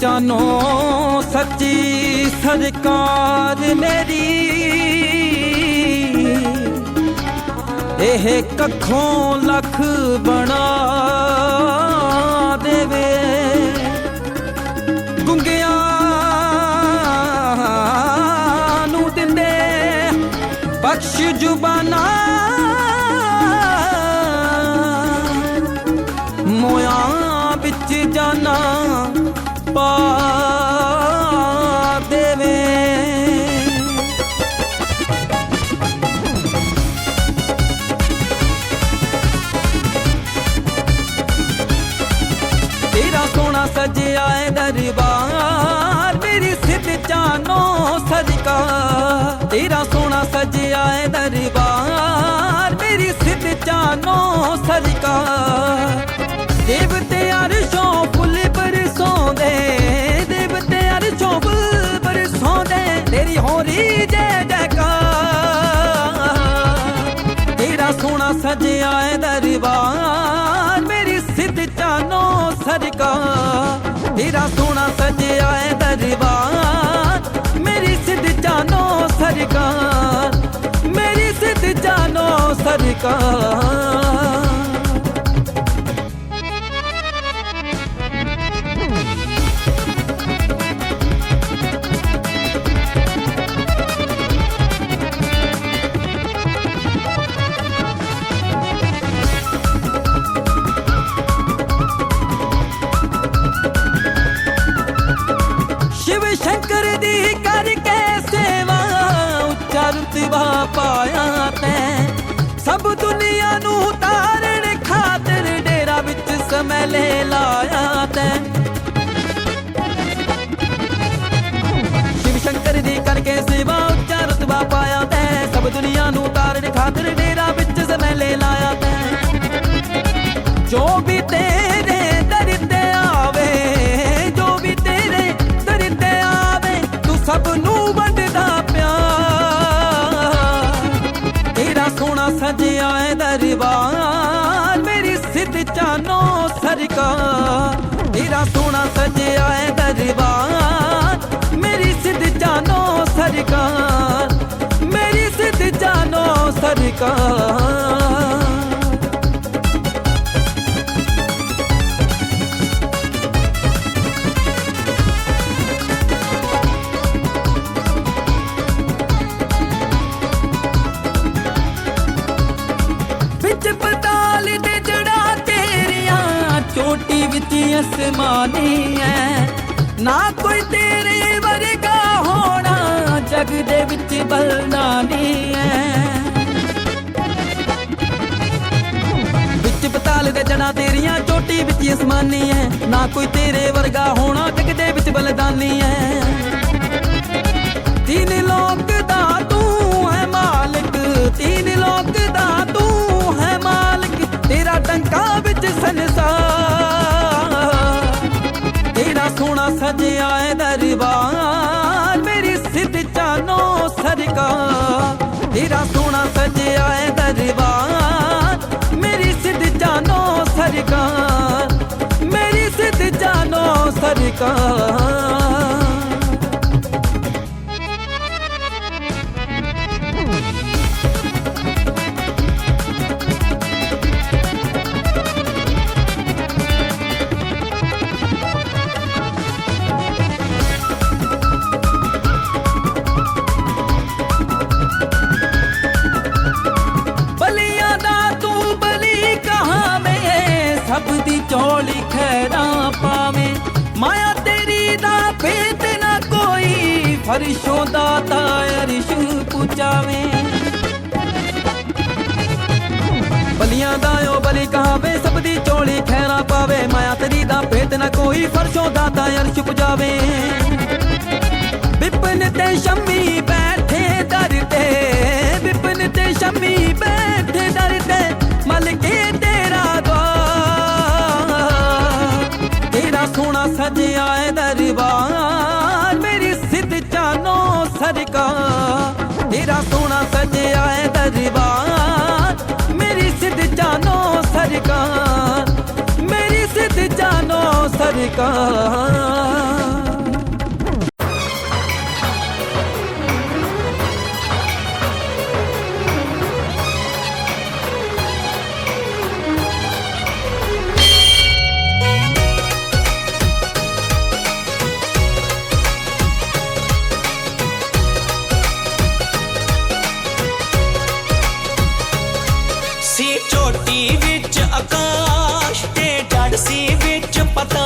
ਚਾਨੋ ਸੱਚੀ ਸਰਕਾਰ ਮੇਰੀ। ਇਹ ਕੱਖੋਂ ਲੱਖ ਬਣਾ ਦੇਵੇ। ਗੁੰਗਿਆਂ ਨੂੰ ਦਿੰਦੇ ਬਖਸ਼ ਜੁਬਾਨਾ। ਮੋਇਆ ਵਿੱਚ ਜਾਨਾ ਪਾ ਦੇਵੇ ਤੇਰਾ ਸੋਹਣਾ ਸਜਿਆ ਏ ਦਰਬਾਰ, ਮੇਰੀ ਸਿੱਧ ਚਾਨੋ ਸਰਕਾਰ ਤੇਰਾ ਸੋਹਣਾ ਸਜਿਆ ਏ ਦਰਬਾਰ, ਮੇਰੀ ਸਿੱਧ ਚਾਨੋ ਸਰਕਾਰ ਜੈ ਜੈਕਾਰ। ਤੇਰਾ ਸੋਹਣਾ ਸਜਿਆ ਏ ਦਰਬਾਰ, ਮੇਰੀ ਸਿੱਧ ਚਾਨੋ ਸਰਕਾਰ ਤੇਰਾ ਸੋਹਣਾ ਸਜਿਆ ਏ ਦਰਬਾਰ, ਮੇਰੀ ਸਿੱਧ ਚਾਨੋ ਸਰਕਾਰ ਮੇਰੀ ਸਿੱਧ ਚਾਨੋ ਸਰਕਾਰ ਪਾਇਆ ਤੈਂ। ਸਭ ਦੁਨੀਆ ਨੂੰ ਤਾਰਨ ਖਾਤਰ ਡੇਰਾ ਵਿੱਚ ਸਮੈਲੇ ਲਾਇਆ ਤੈਂ। ਸ਼ਿਵ ਸ਼ੰਕਰ ਦੀ ਕਰਕੇ ਸੇਵਾ ਉੱਚਾ ਰੁਤਬਾ ਪਾਇਆ ਤੈਂ। ਸਭ ਦੁਨੀਆ ਨੂੰ ਉਤਾਰਨ ਖਾਤਰ ਡੇਰਾ ਵਿੱਚ ਸਮੈਲੇ ਲਾਇਆ ਤੈਂ। ਜੋ ਵੀ ਤੇਰੇ ਏ ਮੇਰੀ ਸਿੱਧ ਚਾਨੋ ਸਰਕਾਰ। ਤੇਰਾ ਸੋਹਣਾ ਸਜਿਆ ਹੈ ਦਰਬਾਰ, ਮੇਰੀ ਸਿੱਧ ਚਾਨੋ ਸਰਕਾਰ। ਮੇਰੀ ਸਿੱਧ ਚਾਨੋ ਸਰਕਾਰ। ਵਿੱਚ ਪਤਾਲ ਦੇ ਜੜਾ ਤੇਰੀਆਂ, ਚੋਟੀ ਵਿੱਚ ਅਸਮਾਨੀ ਐ। ਨਾ ਕੋਈ ਤੇਰੇ ਵਰਗਾ ਹੋਣਾ, ਜਗ ਦੇ ਵਿੱਚ ਬਲਦਾਨੀ ਐ। ਵਿੱਚ ਪਤਾਲ ਦੇ ਜੜਾ ਤੇਰੀਆਂ, ਚੋਟੀ ਵਿੱਚ ਅਸਮਾਨੀ ਐ। ਨਾ ਕੋਈ ਤੇਰੇ ਵਰਗਾ ਹੋਣਾ, ਜਗ ਦੇ ਵਿੱਚ ਬਲਦਾਨੀ ਐ। ਤੀਨ ਲੋਕ ਦਾ ਤੂੰ ਹੈ ਮਾਲਕ, ਤੀਨ ਲੋਕ ਦਾ ਤੂੰ ਹੈ ਮਾਲਕ, ਤੇਰਾ ਟੰਕਾ ਵਿੱਚ ਸੰਸਾਰ। ਤੇਰਾ ਸੋਹਣਾ ਸਜਿਆ ਏ ਦਰਬਾਰ, ਮੇਰੀ ਸਿੱਧ ਚਾਨੋ ਸਰਕਾਰ ਤੇਰਾ ਸੋਹਣਾ ਸਜਿਆ ਏ ਦਰਬਾਰ, ਮੇਰੀ ਸਿੱਧ ਚਾਨੋ ਸਰਕਾਰ ਮੇਰੀ ਸਿੱਧ ਚਾਨੋ ਸਰਕਾਰ ਕੋਈ ਫਰਸ਼ੋਂ ਦਾ ਤਾਇਰਸ਼ ਬਲੀਆਂ ਦਾ ਓ ਬਲੀ ਕਹਾਵੇ, ਸਭ ਦੀ ਝੋਲੀ ਖੈਰਾਂ ਪਾਵੇ। ਮਾਇਆ ਤੇਰੀ ਦਾ ਭੇਦ ਨਾ ਕੋਈ, ਫਰਸ਼ੋਂ ਦਾ ਤਾਇਰਸ਼ ਪੁਚਾਵੇ ਵਿਪਨ ਤੇ ਸ਼ਮੀ ਬੈਠੇ ਦਰ ਤੇ ਬਿਪਨ ਤੇ ਸ਼ਮੀ ਸਰਕਾਰ ਤੇਰਾ ਸਜਿਆ ਹੈ ਦਰਬਾਰ। ਮੇਰੀ ਸਿੱਧ ਜਾਨੋ ਸਰਕਾਰ। ਮੇਰੀ ਸਿੱਧ ਜਾਨੋ ਸਰਕਾਰ। ਸੀ ਵਿੱਚ ਆਕਾਸ਼ ਤੇ ਡੱਡ ਸੀ ਵਿੱਚ ਪਤਾ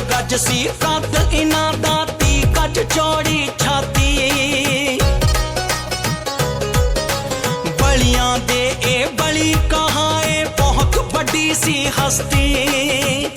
ਗੱਜ ਸੀ ਕੱਦ ਇਨਾਂ ਦਾ ਤੀ, ਗੱਜ ਚੌੜੀ ਛਾਤੀ। ਬਲੀਆਂ ਦੇ ਇਹ ਬਲੀ ਕਹਾਏ ਇਹ ਬਹੁਤ ਵੱਡੀ ਸੀ ਹਸਤੀ।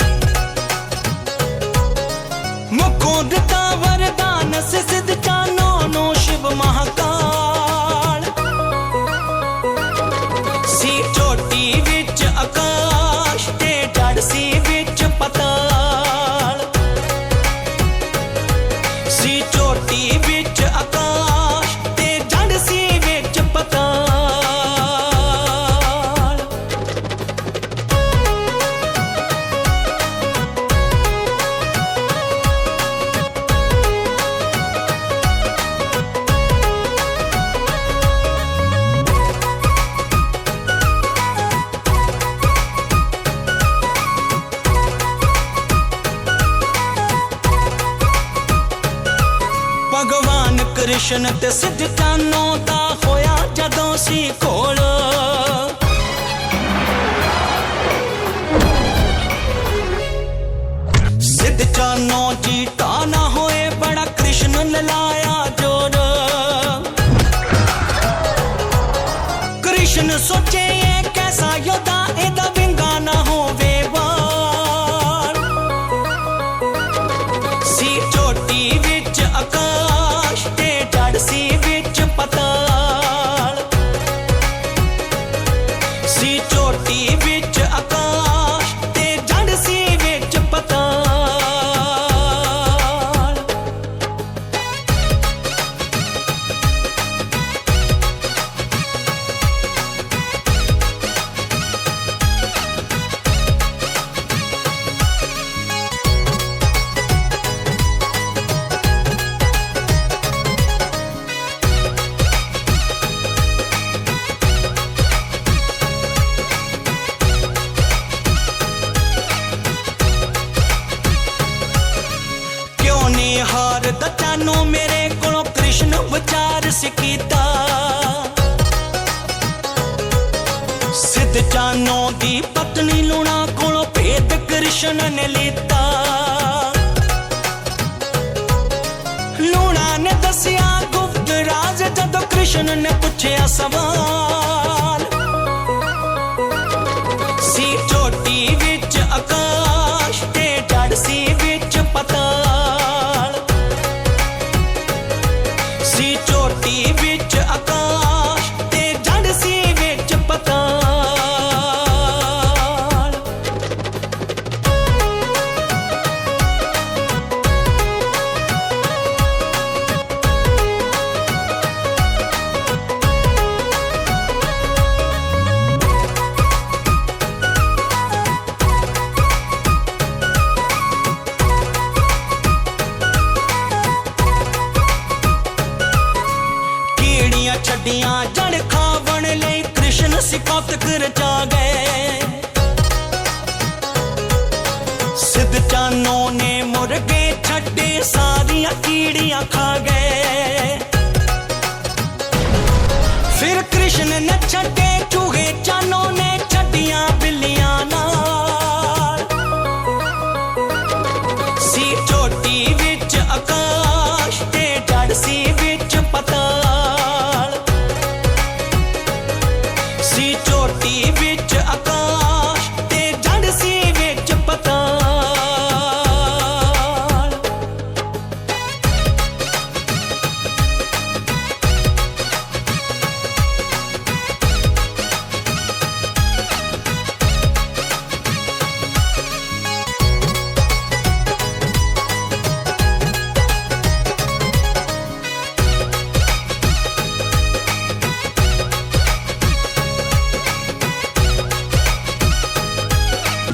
ਭਗਵਾਨ ਕ੍ਰਿਸ਼ਨ ਤੇ ਸਿੱਧ ਦਾ ਹੋਇਆ ਜਦੋਂ ਸੀ ਕੋਲ। ਸੀ ਚੋਟੀ ਵਿੱਚ ਆਕਾਸ਼ ਸਿੱਧ ਚਾਨੋ ਦੀ ਪਤਨੀ ਲੂਣਾ ਕੋਲੋਂ ਭੇਦ ਕ੍ਰਿਸ਼ਨ ਨੇ ਲੀਤਾ। ਲੂਣਾ ਨੇ ਦੱਸਿਆ, ਗੁਪਤ ਰਾਜ ਜਦੋਂ ਕ੍ਰਿਸ਼ਨ ਨੇ ਪੁੱਛਿਆ ਸਵਾਲ। ਸੀ ਚੋਟੀ ਸਿਕੌਤਕ ਗਏ ਸਿੱਧ ਚਾਨੋ ਨੇ ਮੁਰਗੇ ਛੱਡੇ ਸਾਰੀਆਂ ਕੀੜੀਆਂ ਖਾ ਗਏ।